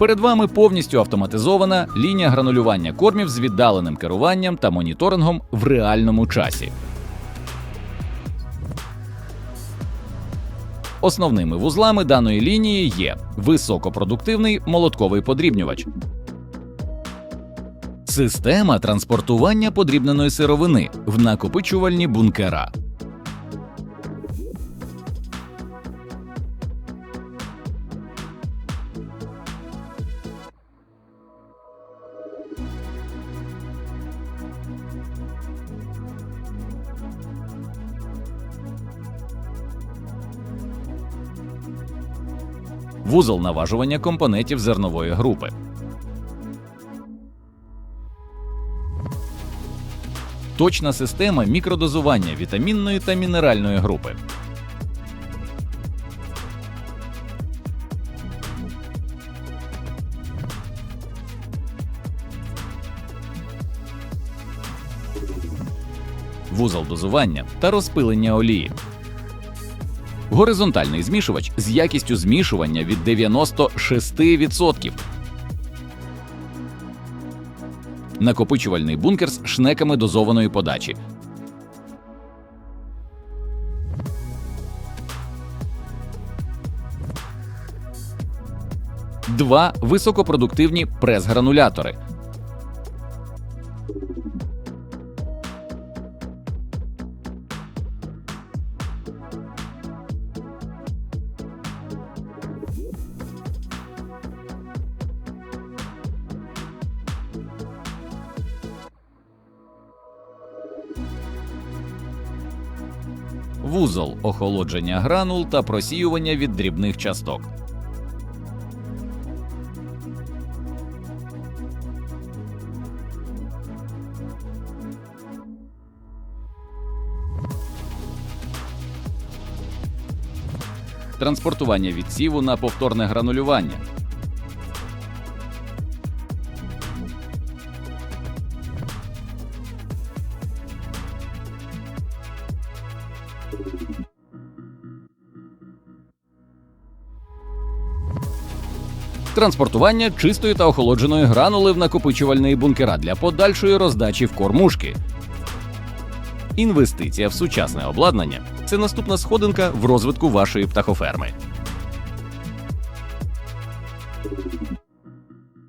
Перед вами повністю автоматизована лінія гранулювання кормів з віддаленим керуванням та моніторингом в реальному часі. Основними вузлами даної лінії є високопродуктивний молотковий подрібнювач, система транспортування подрібненої сировини в накопичувальні бункера. Вузол наважування компонентів зернової групи. Точна система мікродозування вітамінної та мінеральної групи. Вузол дозування та розпилення олії. Горизонтальний змішувач з якістю змішування від 96%. Накопичувальний бункер з шнеками дозованої подачі. Два високопродуктивні прес-гранулятори. Вузол охолодження гранул та просіювання від дрібних часток. Транспортування відсіву на повторне гранулювання. Транспортування чистої та охолодженої гранули в накопичувальний бункера для подальшої роздачі в кормушки. Інвестиція в сучасне обладнання це наступна сходинка в розвитку вашої птахоферми.